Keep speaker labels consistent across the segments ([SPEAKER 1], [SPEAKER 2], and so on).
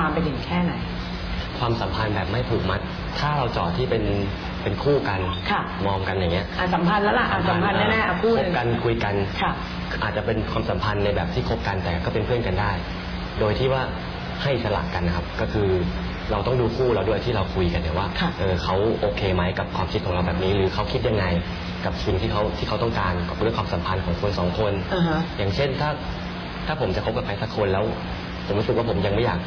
[SPEAKER 1] ความไปถึงแค่ไหน
[SPEAKER 2] ความสัมพันธ์แบบไม่ผูกมัด ถ้าเราเจอดที่เป็นเป็นคู่กัน
[SPEAKER 1] ค่ะ
[SPEAKER 2] มองกันอย่างเงี้ย
[SPEAKER 1] อะสัมพันธ์แล้วล่ะอะสัมพันธ์แน่ๆอะพูด
[SPEAKER 2] คบกันคุยกัน
[SPEAKER 1] ค่ะ
[SPEAKER 2] อาจจะเป็นความสัมพันธ์ในแบบที่คบกันแต่ก็เป็นเพื่อนกันได้ โดยที่ว่าให้อิสลักกันนะครับ ก็คือเราต้องดูคู่เราด้วยที่เราคุยกันเนี่ยว่า
[SPEAKER 1] ค่ะ
[SPEAKER 2] เออเขาโอเคไหมกับความคิดของเราแบบนี้ หรือเขาคิดยังไงกับสิ่งที่เขาที่เขาต้องการกับเรื่องความสัมพันธ์ของคนสองคน
[SPEAKER 1] อ่าฮะ
[SPEAKER 2] อย่างเช่นถ้าถ้าผมจะคบกับใครสักคนแล้ว ผมรู้สึกว่าผมยังไม่อยาก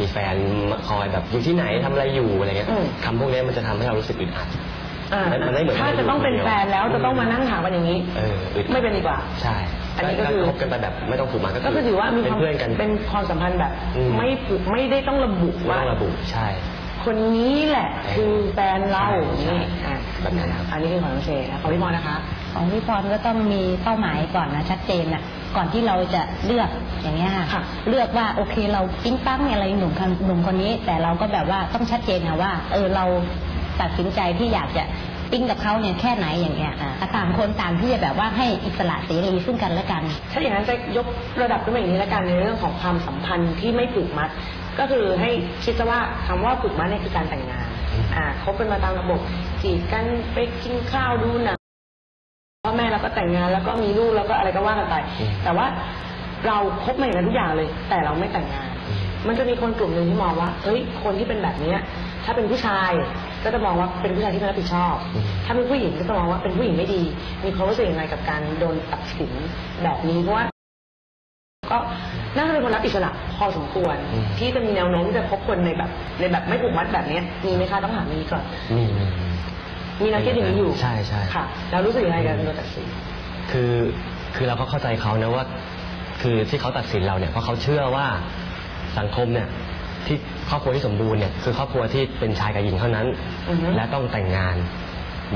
[SPEAKER 2] มีแฟนมาคอยแบบอยู่ที่ไหนทำอะไรอยู่อะไรเงี้ย
[SPEAKER 1] อืม
[SPEAKER 2] คำพวกนี้มันจะทำให้เรารู้สึกอึดอัด
[SPEAKER 1] อ่า
[SPEAKER 2] มันมันไม่เหมือน
[SPEAKER 1] ถ้าจะต้องเป็นแฟนแล้วจะต้องมานั่งถามกันอย่างนี้
[SPEAKER 2] เอออึดอัด
[SPEAKER 1] ไม่เป็นดีกว่า
[SPEAKER 2] ใช่
[SPEAKER 1] อันนี้ก็คือ
[SPEAKER 2] คบกันไปแบบไม่ต้องผูกมัดก็
[SPEAKER 1] ก็คือถือว่ามีค
[SPEAKER 2] เป็น
[SPEAKER 1] วาม
[SPEAKER 2] เพื่อนกัน
[SPEAKER 1] เป็นความสัมพันธ์แบบ
[SPEAKER 2] อืม
[SPEAKER 1] ไม่ผูกไม่ได้ต้องระบุ
[SPEAKER 2] ไม่
[SPEAKER 1] ว่า
[SPEAKER 2] ต้องระบุใช่
[SPEAKER 1] คนนี้แหละคือแฟนเรา
[SPEAKER 2] ใช่
[SPEAKER 1] นี่อะ
[SPEAKER 2] แบบนั้นครับ
[SPEAKER 1] อันนี้คือของน้องเชนะของพี่มอนะคะ
[SPEAKER 3] ของพี่พรก็ต้องมีเป้าหมายก่อนนะชัดเจนนะก่อนที่เราจะเลือกอย่างเงี้ย
[SPEAKER 1] ค่ะ
[SPEAKER 3] ค่ะเลือกว่าโอเคเราปิ๊งปังอะไรหนุ่มคนหนุ่มคนนี้ แต่เราก็แบบว่าต้องชัดเจนนะว่า เออเราตัดสินใจที่อยากจะปิ๊งกับเขาเนี่ยแค่ไหนอย่างเงี้ยอะต่างคนต่างที่จะแบบว่าให้อิสระเสรีซึ่งกันและกัน
[SPEAKER 1] ถ้าอย่างนั้นจะยกระดับขึ้นมาอย่างนี้แล้วกันในเรื่องของความสัมพันธ์ที่ไม่ผูกมัด ก็คือให้คิดซะว่าคำว่าผูกมัดเนี่ยคือการแต่งงาน
[SPEAKER 2] อืม
[SPEAKER 1] อ่าคบกันมาตามระบบจีบกันไปกินข้าวดูหนัง พ่อแม่เราก็แต่งงานแล้วก็มีลูกแล้วก็อะไรก็ว่ากันไป แต่ว่าเราคบมาอย่างนั้นทุกอย่างเลย แต่เราไม่แต่งงาน
[SPEAKER 2] อืม
[SPEAKER 1] มันจะมีคนกลุ่มหนึ่งที่มองว่าเฮ้ยคนที่เป็นแบบเนี้ยถ้าเป็นผู้ชายก็จะมองว่าเป็นผู้ชายที่ไม่รับผิดชอบ
[SPEAKER 2] อืม
[SPEAKER 1] ถ้าเป็นผู้หญิงก็จะมองว่าเป็นผู้หญิงไม่ดี มีความรู้สึกยังไงกับการโดนตัดสินแบบนี้เพราะว่าก็น่าจะเป็นคนรับอิสระพอสมควร
[SPEAKER 2] อืม
[SPEAKER 1] ที่จะมีแนวโน้มที่จะคบคนในแบบในแบบไม่ผูกมัดแบบเนี้ยมีไหมคะต้องถามนี้ก่อน
[SPEAKER 2] มี มี
[SPEAKER 1] มีแนวคิดอย่างนี้อยู่
[SPEAKER 2] ใช่ใช่
[SPEAKER 1] ค่ะ แล้วรู้สึกยังไงกับการโดนตัดสิน
[SPEAKER 2] คือคือเราก็เข้าใจเขานะว่า คือที่เขาตัดสินเราเนี่ยเพราะเขาเชื่อว่าสังคมเนี่ยที่ครอบครัวที่สมบูรณ์เนี่ยคือครอบครัวที่เป็นชายกับหญิงเท่านั้น
[SPEAKER 1] อือฮึ
[SPEAKER 2] และต้องแต่งงาน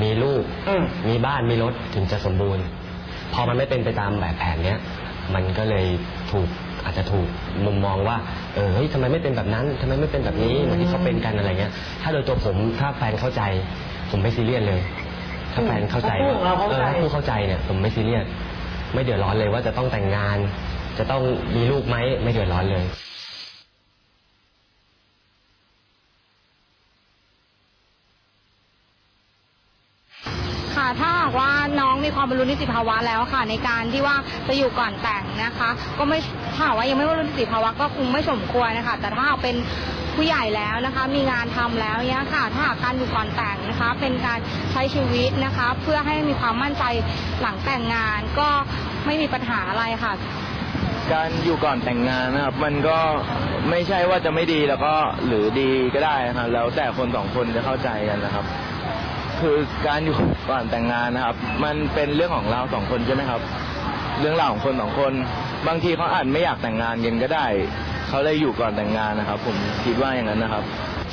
[SPEAKER 2] มีลูก
[SPEAKER 1] อืม
[SPEAKER 2] มีบ้านมีรถถึงจะสมบูรณ์ พอมันไม่เป็นไปตามแบบแผนเนี้ยมันก็เลยถูกอาจจะถูกมุมมองว่าเออเฮ้ยทำไมไม่เป็นแบบนั้นทำไมไม่เป็นแบบนี้เหมือนที่เขาเป็นกันอะไรเงี้ย ถ้าโดยตัวผมถ้าแฟนเข้าใจ ผมไม่ซีเรียสเลย ถ้าแฟนเข้าใจ
[SPEAKER 1] ถ้าคู่ของเราเข้าใจ
[SPEAKER 2] ออถ้าคู่เข้าใจเนี่ยผมไม่ซีเรียสไม่เดือดร้อนเลยว่าจะต้องแต่งงาน จะต้องมีลูกไหมไม่เดือดร้อนเลย
[SPEAKER 4] ค่ะถ้าหากว่าน้องมีความบรรลุนิติภาวะแล้วค่ะ ในการที่ว่าจะอยู่ก่อนแต่งนะคะ ก็ไม่ถ้าหากว่ายังไม่บรรลุนิติภาวะก็คงไม่สมควรนะคะแต่ถ้าหากเป็น ผู้ใหญ่แล้วนะคะ มีงานทำแล้วเนี้ยค่ะ ถ้าหากการอยู่ก่อนแต่งนะคะ เป็นการใช้ชีวิตนะคะ เพื่อให้มีความมั่นใจหลังแต่งงานก็ไม่มีปัญหาอะไรค่ะ
[SPEAKER 5] การอยู่ก่อนแต่งงานนะครับ มันก็ไม่ใช่ว่าจะไม่ดีแล้วก็หรือดีก็ได้นะครับแล้วแต่คนสองคนจะเข้าใจกันนะครับ คือการอยู่ก่อนแต่งงานนะครับ มันเป็นเรื่องของเราสองคนใช่ไหมครับ เรื่องราวของคนสองคน บางทีเขาอาจไม่อยากแต่งงานกันก็ได้ เขาเลยอยู่ก่อนแต่งงานนะครับ ผมคิดว่าอย่างนั้นนะครับ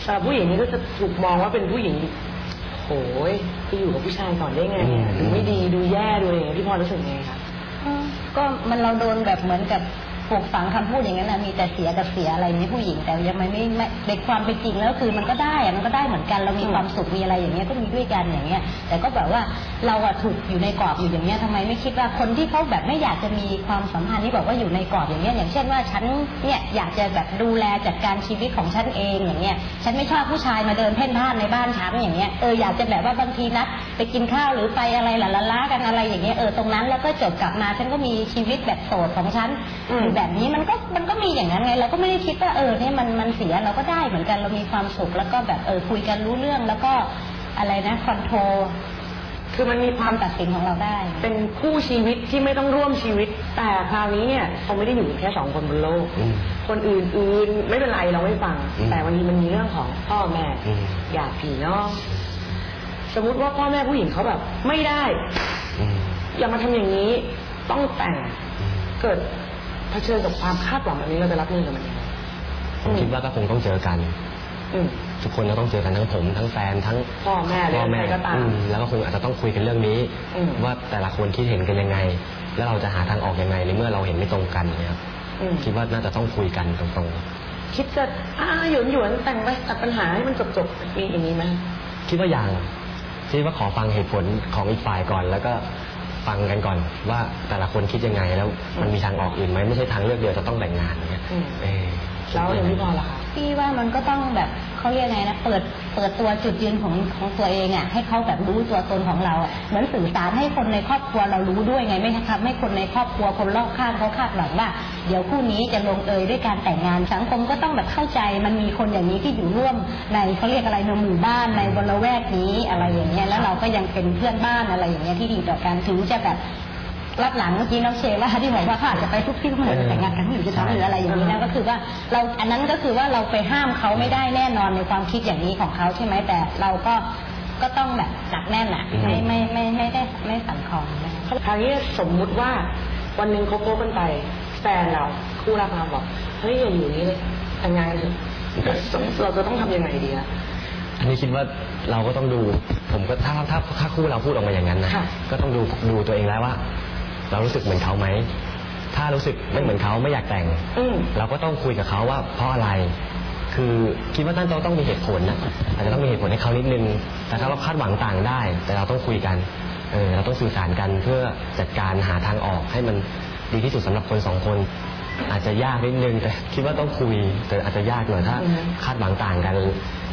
[SPEAKER 1] แต่ผู้หญิงนี่ก็จะถูกมองว่าเป็นผู้หญิงโอ้ยไปอยู่กับผู้ชายก่อนได้ไงอะ
[SPEAKER 2] อืม
[SPEAKER 1] ดูไม่ดีดูแย่ดูอะไรอย่างเงี้ยพี่พรรู้สึกไงคะ
[SPEAKER 3] ก็มันเราโดนแบบเหมือนกับ ปลูกฝังคำพูดอย่างนั้นนะมีแต่เสียกับเสียอะไรในผู้หญิงแต่ยังไม่ไม่ในความเป็นจริงแล้วคือมันก็ได้มันก็ได้เหมือนกันเรา
[SPEAKER 1] มี
[SPEAKER 3] ความสุขมีอะไรอย่างเงี้ยก็มีด้วยกันอย่างเงี้ย แต่ก็แบบว่าเราอะถูกอยู่ในกรอบอยู่อย่างเงี้ยทำไมไม่คิดว่าคนที่เขาแบบไม่อยากจะมีความสัมพันธ์ที่แบบว่าอยู่ในกรอบอย่างเงี้ยอย่างเช่นว่าฉันเนี่ยอยากจะแบบดูแลจัดการชีวิตของฉันเองอย่างเงี้ยฉันไม่ชอบผู้ชายมาเดินเพ่นพ่านในบ้านฉันอย่างเงี้ยเอออยากจะแบบว่าบางทีนัดไปกินข้าวหรือไปอะไรหละล้าๆกันอะไรอย่างเงี้ยเออตรงนั้นแล้วก็จบกลับมาฉันก็มีชีวิตแบบโสดของฉัน
[SPEAKER 1] อืม
[SPEAKER 3] หรือแบบนี้มันก็มันก็มีอย่างนั้นไงเราก็ไม่ได้คิดว่าเออเนี่ยมันมันเสียเราก็ได้เหมือนกันเรามีความสุขแล้วก็แบบเออคุยกันรู้เรื่องแล้วก็อะไรนะคอนโทรล
[SPEAKER 1] คือมันมีคาว
[SPEAKER 3] ความมตัดสินของเราได้
[SPEAKER 1] เป็นคู่ชีวิตที่ไม่ต้องร่วมชีวิต แต่คราวนี้เนี่ยเขาไม่ได้อยู่แค่สองคนบนโลก
[SPEAKER 2] อืม
[SPEAKER 1] คนอื่นๆไม่เป็นไรเราไม่ฟัง
[SPEAKER 2] อืม
[SPEAKER 1] แต่วันนี้มันมีเรื่องของพ่อแม่
[SPEAKER 2] อืม
[SPEAKER 1] ญาติพี่น้องสมมุติว่าพ่อแม่ผู้หญิงเขาแบบ ไม่ได้
[SPEAKER 2] อืม
[SPEAKER 1] อย่ามาทำอย่างนี้ต้องแต่ง
[SPEAKER 2] อืม
[SPEAKER 1] เกิดเผชิญกับความคาดหวังแบบนี้เราจะรับมือกับมันยังไง
[SPEAKER 2] ผมคิดว่าก็คงต้องเจอกัน
[SPEAKER 1] อืม
[SPEAKER 2] ทุกคนก็ต้องเจอกันทั้งผมทั้งแฟนทั้ง
[SPEAKER 1] พ่อแม่หรือ
[SPEAKER 2] พ่อแม่
[SPEAKER 1] ใครก็ตาม
[SPEAKER 2] อืมแล้วก็คงอาจจะต้องคุยกันเรื่องนี้
[SPEAKER 1] อืม
[SPEAKER 2] ว่าแต่ละคนคิดเห็นกันยังไง แล้วเราจะหาทางออกยังไงในเมื่อเราเห็นไม่ตรงกันเนี่ยครับ
[SPEAKER 1] อืม
[SPEAKER 2] คิดว่าน่าจะต้องคุยกันตรง
[SPEAKER 1] คิดจะอ่าหยวนหยวนๆแต่งไปตัดปัญหาให้มันจบจบๆมีอย่างนี้ไหม
[SPEAKER 2] ๆคิดว่าอย่างคิดว่าขอฟังเหตุผลของอีกฝ่ายก่อน แล้วก็ ฟังกันก่อนว่าแต่ละคนคิดยังไงแล้วมันมีทางออกอื่นไหมไม่ใช่ทางเลือกเดียวจะต้องแต่งงานอย่างเงี้ย
[SPEAKER 1] อืม
[SPEAKER 2] เออ
[SPEAKER 1] แล้วอย่างพี่พรล่ะคะ
[SPEAKER 3] พี่ว่ามันก็ต้องแบบเขาเรียกไงนะเปิดเปิดตัวจุดยืนของของตัวเองอะให้เขาแบบรู้ตัวตนของเราอะเหมือนสื่อสารให้คนในครอบครัวเรารู้ด้วยไงไม่ทำให้คนในครอบครัวคนรอบข้างเขาคาดหวังว่า เดี๋ยวคู่นี้จะลงเอยด้วยการแต่งงานสังคมก็ต้องแบบเข้าใจมันมีคนอย่างนี้ที่อยู่ร่วมในเขาเรียกอะไรในหมู่บ้านในบริเวณนี้อะไรอย่างเงี้ยแล้วเราก็ยังเป็นเพื่อนบ้านอะไรอย่างเงี้ยที่ดีต่อกันถึงจะแบบ รับหลังเมื่อกี้น้องเชว่าที่บอกว่าเขาอาจจะไปทุกที่ทุกเมื่อแต่งงานกันอยู่จะทำหรืออะไรอย่างนี้นะก็คือว่าเราอันนั้นก็คือว่าเราไปห้ามเขาไม่ได้แน่นอนในความคิดอย่างนี้ของเขาใช่ไหมแต่เราก็ก็ต้องแบบหนักแน่นอะไม่ไม่ไม่ไม่ได้ไม่สั่นคลอนนะคะ
[SPEAKER 1] คราวนี้สมมุติว่าวันหนึ่งเขาโพกันไปแฟนเราคู่รักเราบอกเฮ้ยอย่าอยู่อย่างนี้เลยแต่งงานกันเถอะเราจะต้องทำยังไงดีอะ
[SPEAKER 2] อันนี้คิดว่าเราก็ต้องดู ผมก็ถ้าถ้าถ้าคู่เราพูดออกมาอย่างนั้นนะ
[SPEAKER 1] ค่ะ
[SPEAKER 2] ก็ต้องดูดูตัวเองแล้วว่า เรารู้สึกเหมือนเขาไหม ถ้ารู้สึกไม่เหมือนเขาไม่อยากแต่ง
[SPEAKER 1] อืม
[SPEAKER 2] เราก็ต้องคุยกับเขาว่าเพราะอะไร คือคิดว่าท่านต้องต้องมีเหตุผลนะอาจจะต้องมีเหตุผลให้เขานิดนึง แต่ถ้าเราคาดหวังต่างได้ แต่เราต้องคุยกันเออเราต้องสื่อสารกันเพื่อจัดการหาทางออกให้มันดีที่สุดสำหรับคนสองคน อาจจะยากนิดนึงแต่คิดว่าต้องคุยแต่อาจจะยากหน่อยถ้า
[SPEAKER 1] อือฮึ
[SPEAKER 2] คาดหวังต่างกัน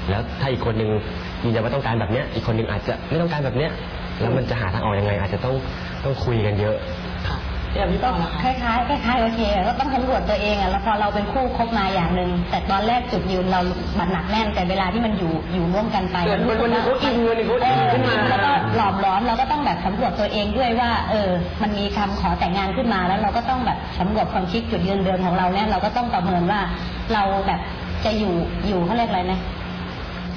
[SPEAKER 2] แล้วถ้าอีกคนนึงยืนยันว่าต้องการแบบเนี้ยอีกคนนึงอาจจะไม่ต้องการแบบเนี้ยแล้วมันจะหาทางออกยังไง อาจจะต้องต้องคุยกันเยอะ
[SPEAKER 1] ค่ะอย่างพี่พ
[SPEAKER 3] ก็
[SPEAKER 1] รล่ะ
[SPEAKER 3] ค
[SPEAKER 1] คะ
[SPEAKER 3] ล้ายๆคล้ายๆโอเคก็ต้องสำรวจตัวเองอะแล้วพอเราเป็นคู่คบมาอย่างหนึ่งแต่ตอนแรกจุดยืนเราบัดหนักแน่นแต่เวลาที่มันอยู่อยู่ร่วมกันไป
[SPEAKER 1] เกิดวันวันหนึงเขาอินวันหนึงเขาอินขึ้นมา
[SPEAKER 3] แล้วก็หลอมล้อมเราก็ต้องแบบสำรวจตัวเองด้วยว่า เออ มันมีคำขอแต่งงานขึ้นมาแล้วเราก็ต้องแบบสำรวจความคิดจุดยืนเดิมของเราเนี่ยเราก็ต้องประเมินว่าเราแบบจะอยู่อยู่เขาเรียกอะไรนะ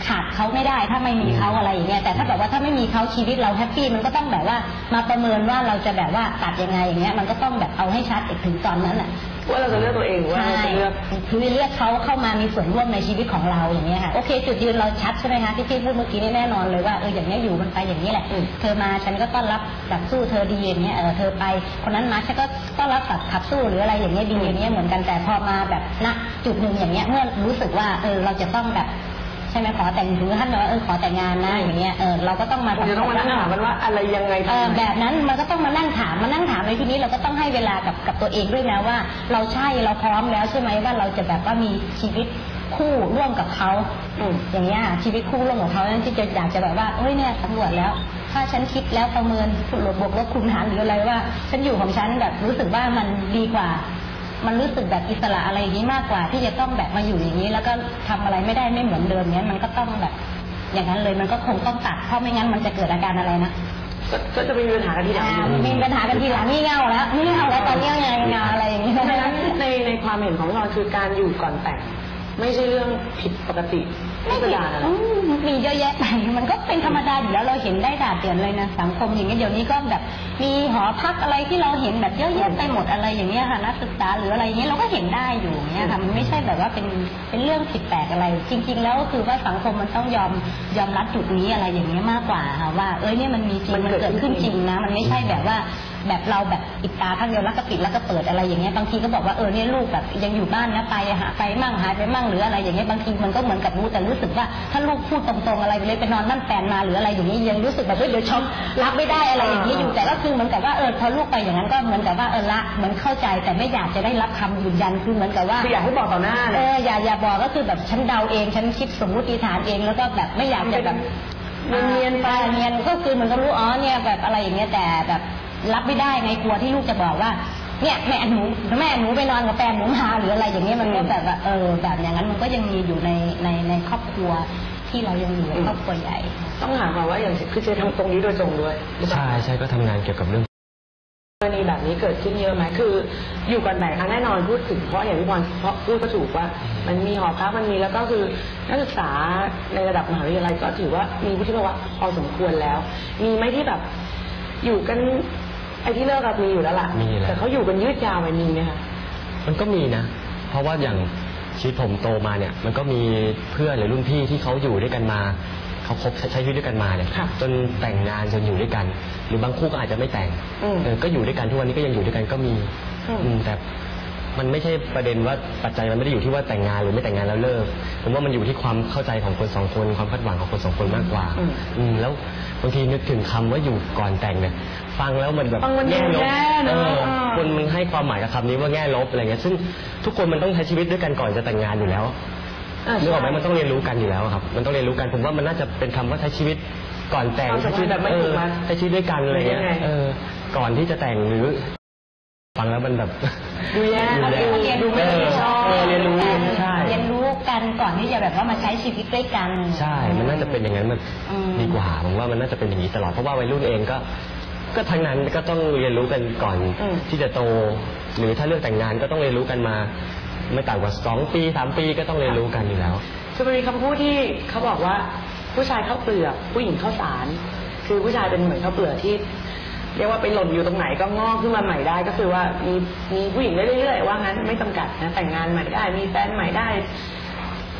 [SPEAKER 3] ขาดเขาไม่ได้ถ้าไม่มีเขาอะไรอย่างเงี้ยแต่ถ้าแบบว่าถ้าไม่มีเขาชีวิตเราแฮปปี้มันก็ต้องแบบว่ามาประเมินว่าเราจะแบบว่าตัดยังไงอย่างเงี้ยมันก็ต้องแบบเอาให้ชัดอีกถึงตอนนั้นอะ
[SPEAKER 1] ว่าเราจะเลือกตัวเองหรือว่าเราจะเลือก
[SPEAKER 3] คือเลือกเขาเข้ามามีส่วนร่วมในชีวิตของเราอย่างเงี้ยค่ะโอเค จุดยืนเราชัดใช่ไหมคะที่พี่พูดเมื่อกี้นี่แน่นอนเลยว่าเอออย่างเงี้ยอยู่กันไปอย่างนี้แหละ
[SPEAKER 1] อืม
[SPEAKER 3] เธอมาฉันก็ต้อนรับแบบสู้เธอดีอย่างเงี้ยเออเธอไปคนนั้นมาฉันก็ต้อนรับแบบขับสู้หรืออะไรอย่างเงี้ยดีอย่างเงี้ยเหมือนกันแต่พอมาแบบณจุดหนึ่งอย่างเงี้ยเมื่อรู้สึกว่าเออเราจะต้องแบบใช่ไหมขอแต่งถึงขั้นแบบว่าเออขอแต่งงานนะอย่างเงี้ยเออเราก็ต้องมา
[SPEAKER 1] เราจะต้องมานั่งถามกันว่าอะไรยังไง
[SPEAKER 3] เออ
[SPEAKER 1] ทำไม
[SPEAKER 3] แบบนั้นมันก็ต้องมานั่งถามมานั่งถามในที่นี้เราก็ต้องให้เวลากับกับตัวเองด้วยนะว่า เราใช่เราพร้อมแล้วใช่ไหมว่าเราจะแบบว่ามีชีวิตคู่ร่วมกับเขา
[SPEAKER 1] อืม
[SPEAKER 3] อย่างเงี้ยชีวิตคู่ร่วมกับเขานั่นที่จะอยากจะแบบว่าเอ้ยเนี่ยสำรวจแล้ว ถ้าฉันคิดแล้วประเมินลบบวกลบคูณหารหรืออะไรว่า ฉันอยู่ของฉันแบบรู้สึกว่ามันดีกว่า มันรู้สึกแบบอิสระอะไรอย่างนี้มากกว่า ที่จะต้องแบบมาอยู่อย่างนี้ แล้วก็ทำอะไรไม่ได้ไม่เหมือนเดิมเนี้ยมันก็ต้องแบบ อย่างนั้นเลยมันก็คงต้องตัดเพราะไม่งั้นมันจะเกิดอาการอะไรนะ
[SPEAKER 1] ก็ก็จะมีปัญหากันทีหลัง
[SPEAKER 3] อ่ามีปัญหากันทีหลังงี่เง่าแล้วงี่เง่าแล้วตอนนี้ยังไงงานอะไรอย่างนี้
[SPEAKER 1] เพราะฉะนั้นในในความเห็นของพี่พรคือการอยู่ก่อนแต่งไม่ใช่เรื่องผิดปกติ ไม่เป็นไรอะไร
[SPEAKER 3] อืมมีเยอะแยะไปมันก็เป็นธรรมดาอยู่แล้วเราเห็นได้ดาดเดือนเลยนะสังคมอย่างนี้ยเดี๋ยวนี้ก็แบบมีหอพักอะไรที่เราเห็นแบบเยอะแยะไปหมดอะไรอย่างเงี้ยค่ะนักศึกษาหรืออะไรอย่างเงี้ยเราก็เห็นได้อยู่อย่างเงี้ยค่ะมันไม่ใช่แบบว่าเป็นเป็นเรื่องผิดแปลกอะไร จริง ๆ แล้วก็คือว่าสังคมมันต้องยอมยอมรับจุดนี้อะไรอย่างเงี้ยมากกว่าค่ะว่า เอ้ยเนี่ยมันมีจริงมันเกิดขึ้นจริงนะ มันไม่ใช่แบบว่า แบบเราแบบปิดตาข้างเดียวแล้วก็ปิดแล้วก็เปิดอะไรอย่างเงี้ยบางทีก็บอกว่าเออเนี่ยลูกแบบยังอยู่บ้านนะไปหาไปมั่งหายไปมั่งหรืออะไรอย่างเงี้ยบางทีมันก็เหมือนกับรู้แต่รู้สึกว่าถ้าลูกพูดตรงๆอะไรไปเลยไปนอนนั่นแฟนมาหรืออะไรอย่างนี้ยังรู้สึกแบบเฮ้ยเดี๋ยวช็อกรับไม่ได้อะไรอย่างนี้อยู่แต่ก็คือเหมือนกับว่าเออพอลูกไปอย่างนั้นก็เหมือนกับว่าเออละเหมือนเข้าใจแต่ไม่อยากจะได้รับคำยืนยันคือเหมือนกับว่า
[SPEAKER 1] คืออยากให้บอกต่อหน้า
[SPEAKER 3] เอ
[SPEAKER 1] เนี่ย
[SPEAKER 3] ออย่าอย่าบอกก็คือแบบฉันเดาเองฉันคิดสมมุติฐานเองแล้วก็แบบไม่อยากจะแบบ
[SPEAKER 1] เนียนๆไป
[SPEAKER 3] อ่าเนียนก็คือมันก็รู้อ๋อเนี่ยแบบอะไรอย่างเงี้ยแต่แบบ รับไม่ได้ไงกลัวที่ลูกจะบอกว่า เนี่ยแม่หนูแม่หนูไปนอนกับแฟนหนูมาหรืออะไรอย่างเงี้ยมันก็แบบว่าเออแบบอย่างนั้นมันก็ยังมีอยู่ในในในครอบครัวที่เรายังอยู่ในครอบครัวใหญ่
[SPEAKER 1] ต้องถามก่อนว่าอย่างคือเจทำตรงนี้โดยตรงด้วยหรือเปล่า
[SPEAKER 2] ใช่ใช่ก็ทำงานเกี่ยวกับเรื่อง
[SPEAKER 1] กรณีแบบนี้เกิดขึ้นเยอะไหมคือ อยู่ก่อนแต่งอะแน่นอนพูดถึงเพราะอย่างที่พรเพราะพูดก็ถูกว่า มันมีหอพักมันมีแล้วก็คือนักศึกษาในระดับมหาวิทยาลัยก็ถือว่ามีวุฒิภาวะพอสมควรแล้ว มีไหมที่แบบอยู่กัน ไอ้ที่เลิกกับมีอยู่แล้วล่ะ
[SPEAKER 2] มีแล้ว
[SPEAKER 1] แต่เขาอยู่กันยืดยาวไปมีไหมคะ
[SPEAKER 2] มันก็มีนะ เพราะว่าอย่างชีวิตผมโตมาเนี่ย มันก็มีเพื่อนหรือรุ่นพี่ที่เขาอยู่ด้วยกันมาเขาคบใช้ชีวิตด้วยกันมาเนี่ย
[SPEAKER 1] ค่ะ
[SPEAKER 2] จนแต่งงานจนอยู่ด้วยกัน หรือบางคู่ก็อาจจะไม่แต่ง
[SPEAKER 1] อืม
[SPEAKER 2] เออก็อยู่ด้วยกันทุกวันนี้ก็ยังอยู่ด้วยกันก็มี
[SPEAKER 1] อืม
[SPEAKER 2] อืมแต่ มันไม่ใช่ประเด็นว่าปัจจัยมันไม่ได้อยู่ที่ว่าแต่งงานหรือไม่แต่งงานแล้วเลิกผมว่ามันอยู่ที่ความเข้าใจของคนสองคนความคาดหวังของคนสองคนมากกว่า
[SPEAKER 1] อืม
[SPEAKER 2] อืมแล้วบางทีนึกถึงคำว่าอยู่ก่อนแต่งเนี่ยฟังแล้วมันแบบ
[SPEAKER 1] ฟังมัน
[SPEAKER 2] แง่ลบ
[SPEAKER 1] แย่เน
[SPEAKER 2] เอ
[SPEAKER 1] อะ
[SPEAKER 2] อคนมันให้ความหมายกับคำนี้ว่าแง่ลบอะไรเงี้ยซึ่งทุกคนมันต้องใช้ชีวิตด้วยกันก่อนจะแต่งงานอยู่แล้ว
[SPEAKER 1] อ่า
[SPEAKER 2] นึกออกไหม
[SPEAKER 1] ใช่
[SPEAKER 2] มันต้องเรียนรู้กันอยู่แล้วครับ มันต้องเรียนรู้กันผมว่ามันน่าจะเป็นคำว่าใช้ชีวิตก่อนแต่ง
[SPEAKER 1] ความสัมพันธ์
[SPEAKER 2] ใช้ชีวิต
[SPEAKER 1] แบบไม่
[SPEAKER 2] เอ
[SPEAKER 1] ถู
[SPEAKER 2] อก
[SPEAKER 1] มั้ย
[SPEAKER 2] ใช้ชีวิตด้วยกันอะไรเงี้ย
[SPEAKER 1] หรือยังไง
[SPEAKER 2] เออก่อนที่จะแต่งหรือ ฟังแล้วมันแบบ
[SPEAKER 1] ดูแย่
[SPEAKER 2] ดูแย่
[SPEAKER 1] ดูไม่ชอบ
[SPEAKER 2] เออเรียนรู้ใช่
[SPEAKER 3] เรียนรู้กันก่อนที่จะแบบว่ามาใช้ชีวิตด้วยกัน
[SPEAKER 2] ใช่ มันน่าจะเป็นอย่างนั้นมัน
[SPEAKER 3] อืม
[SPEAKER 2] ดีกว่าผมว่ามันน่าจะเป็นอย่างนี้ตลอด เพราะว่าวัยรุ่นเองก็ ก็ทั้งนั้นก็ต้องเรียนรู้กันก่อน
[SPEAKER 1] อืม
[SPEAKER 2] ที่จะโต หรือถ้าเลือกแต่งงานก็ต้องเรียนรู้กันมา ไม่ต่ำกว่าสองปีสามปีก็ต้องเรียนรู้กันอยู่แล้ว
[SPEAKER 1] คือมันมีคำพูดที่เขาบอกว่าผู้ชายข้าวเปลือกผู้หญิงข้าวสาร คือผู้ชายเป็นเหมือนข้าวเปลือกที่ เรียกว่าไปหล่นอยู่ตรงไหนก็งอกขึ้นมาใหม่ได้ ก็คือว่ามีมีผู้หญิงได้เรื่อยๆว่างั้นไม่จำกัดนะแต่งงานใหม่ได้ มีแฟนใหม่ได้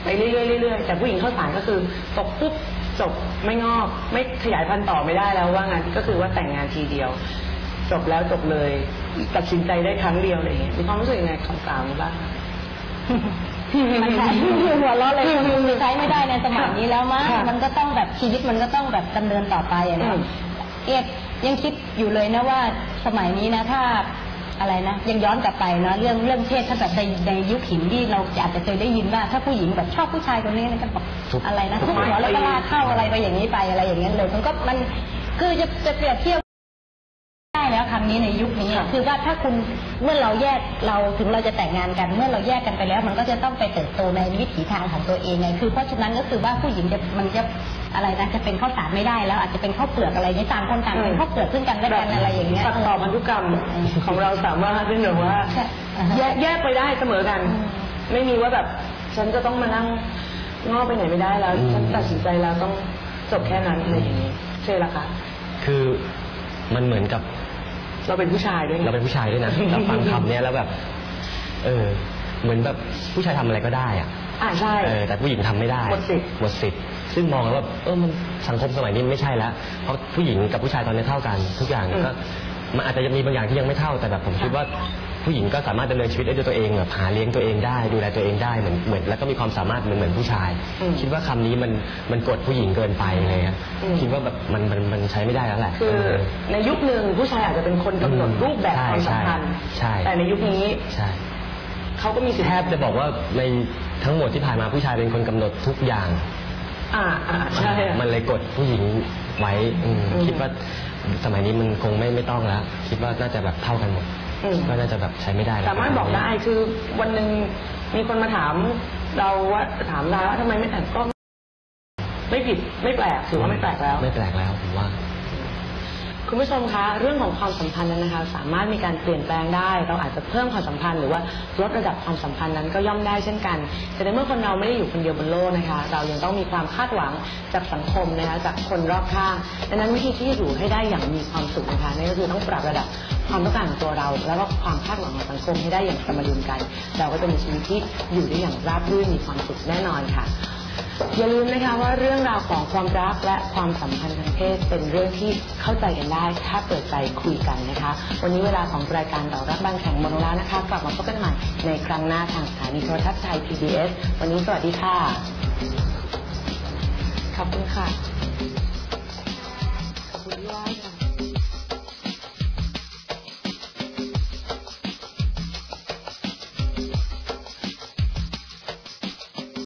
[SPEAKER 1] ไปเรื่อยๆเรื่อยๆแต่ผู้หญิงข้าวสารก็คือตกปุ๊บจบไม่งอก ไม่ขยายพันธุ์ต่อไม่ได้แล้วว่างั้นก็คือว่าแต่งงานทีเดียว จบแล้วจบเลย ตัดสินใจได้ครั้งเดียวอะไรอย่างเงี้ยมีความรู้สึกยังไงคำสามนี้บ้าง
[SPEAKER 3] มันใช้หัวเราะเลยมันใช้ไม่ได้ในสมัยนี้แล้วมั้ง
[SPEAKER 1] ค่ะ
[SPEAKER 3] มันก็ต้องแบบชีวิตมันก็ต้องแบบดำเนินต่อไปอะ
[SPEAKER 1] อื
[SPEAKER 3] นะ
[SPEAKER 1] ม
[SPEAKER 3] เอก ยังคิดอยู่เลยนะว่าสมัยนี้นะถ้าอะไรนะ ยังย้อนกลับไปนะเรื่องเรื่องเพศถ้าแบบในในยุคหินที่เราอาจจะเคยได้ยินว่า ถ้าผู้หญิงแบบชอบผู้ชายคนนี้นะก็บอก
[SPEAKER 2] ทุบ
[SPEAKER 3] อะไรนะทุบหัวแล้วก็ลากเข้าอะไรไปอย่างนี้ไปอะไรอย่างเงี้ยเลย มันก็มันคือจะจะเปรียบเทียบได้แล้ว คำนี้ในยุคนี้
[SPEAKER 1] ค่ะ
[SPEAKER 3] คือว่าถ้าคุณเมื่อเราแยกเราถึงเราจะแต่งงานกัน เมื่อเราแยกกันไปแล้ว มันก็จะต้องไปเติบโตในวิถีทางของตัวเองไงคือเพราะฉะนั้นก็คือว่าผู้หญิงจะมันจะอะไรนะจะเป็นข้าวสารไม่ได้แล้วอาจจะเป็นข้าวเปลือกอะไรนี้ต่างคนต่างเป็นข้าวเปลือกซึ่งกันและกันอะไรอย่างเงี้ย
[SPEAKER 1] ตัดต่อพันธุกรรมของเราสามารถที่แบบว่า
[SPEAKER 3] ใช่อ่าฮะ
[SPEAKER 1] แยกแยกไปได้เสมอกัน
[SPEAKER 3] อืม
[SPEAKER 1] ไม่มีว่าแบบฉันจะต้องมานั่งงอไปไหนไม่ได้แล้ว
[SPEAKER 2] อืม
[SPEAKER 1] ฉันตัดสินใจแล้วต้องจบแค่นั้นอะไรอย่างนี้เช่ละคะ
[SPEAKER 2] คือมันเหมือนกับ
[SPEAKER 1] เราเป็นผู้ชายด้วยไง
[SPEAKER 2] เราเป็นผู้ชายด้วยนะเราฟังคำเนี้ยแล้วแบบ เออ เหมือนแบบผู้ชายทำอะไรก็ได้อะ
[SPEAKER 1] อ่าใช่
[SPEAKER 2] เออแต่ผู้หญิงทำไม่ได้
[SPEAKER 1] หมดสิทธิ์
[SPEAKER 2] หมดสิทธิ์ซึ่งมองแล้วว่าเออมันสังคมสมัยนี้มันไม่ใช่แล้วเพราะผู้หญิงกับผู้ชายตอนนี้เท่ากัน ทุกอย่างก็มันอาจจะยังมีบางอย่างที่ยังไม่เท่าแต่แบบผมคิดว่า ผู้หญิงก็สามารถดำเนินชีวิตได้ด้วยตัวเองแบบหาเลี้ยงตัวเองได้ดูแลตัวเองได้เหมือนเหมือนแล้วก็มีความสามารถเหมือนเหมือนผู้ชาย
[SPEAKER 1] อืม
[SPEAKER 2] คิดว่าคำนี้มันมันกดผู้หญิงเกินไปเลยครับ
[SPEAKER 1] อืม
[SPEAKER 2] คิดว่าแบบมันมันมันใช้ไม่ได้แล้วแหละ
[SPEAKER 1] คือ
[SPEAKER 2] เออ
[SPEAKER 1] ในยุคหนึ่งผู้ชายอาจจะเป็นคนกำหนด
[SPEAKER 2] อืม
[SPEAKER 1] รูปแบบ
[SPEAKER 2] ใช่
[SPEAKER 1] ความสัมพันธ์
[SPEAKER 2] ใช่
[SPEAKER 1] แต่ในยุคนี้
[SPEAKER 2] ใช่
[SPEAKER 1] เขาก็มีสิทธิ์
[SPEAKER 2] แทบจะบอกว่าในทั้งหมดที่ผ่านมาผู้ชายเป็นคนกำหนดทุกอย่าง
[SPEAKER 1] อ่าอ่าใช่
[SPEAKER 2] มันเลยกดผู้หญิงไว้อืม
[SPEAKER 1] อืม
[SPEAKER 2] คิดว่าสมัยนี้มันคงไม่ไม่ต้องแล้ว คิดว่าน่าจะแบบเท่ากันหมด
[SPEAKER 1] อืม
[SPEAKER 2] ก็น่าจะแบบใช้ไม่ได้แล้ว
[SPEAKER 1] สามารถบอกได้คือวันหนึ่งมีคนมาถามเราว่าถามเราว่าทำไมไม่แต่งก็ไม่ผิดไม่แปลกถือว่าไม่แปลกแล้ว
[SPEAKER 2] ไม่แปลกแล้วผมว่า
[SPEAKER 1] คุณผู้ชมคะเรื่องของความสัมพันธ์นั้นนะคะ สามารถมีการเปลี่ยนแปลงได้ เราอาจจะเพิ่มความสัมพันธ์หรือว่าลดระดับความสัมพันธ์นั้นก็ย่อมได้เช่นกัน แต่ในเมื่อคนเราไม่ได้อยู่คนเดียวบนโลกนะคะ เรายังต้องมีความคาดหวังจากสังคมนะคะจากคนรอบข้างดังนั้นวิธีที่อยู่ให้ได้อย่างมีความสุขนะคะนั่นก็คือต้องปรับระดับความต้องการของตัวเรา แล้วก็ความคาดหวังของสังคมให้ได้อย่างสมดุลกัน เราก็จะมีชีวิตที่อยู่ได้อย่างราบรื่นมีความสุขแน่นอนค่ะ อย่าลืมนะคะว่าเรื่องราวของความรักและความสัมพันธ์ทางเพศ เป็นเรื่องที่เข้าใจกันได้ ถ้าเปิดใจคุยกันนะคะ วันนี้เวลาของรายการต่อรักบางแข่งหมดแล้วนะคะ กลับมาพบกันใหม่ในครั้งหน้าทางสถานีโทรทัศน์ไทย PBS วันนี้สวัสดีค่ะ ขอบคุณค่ะ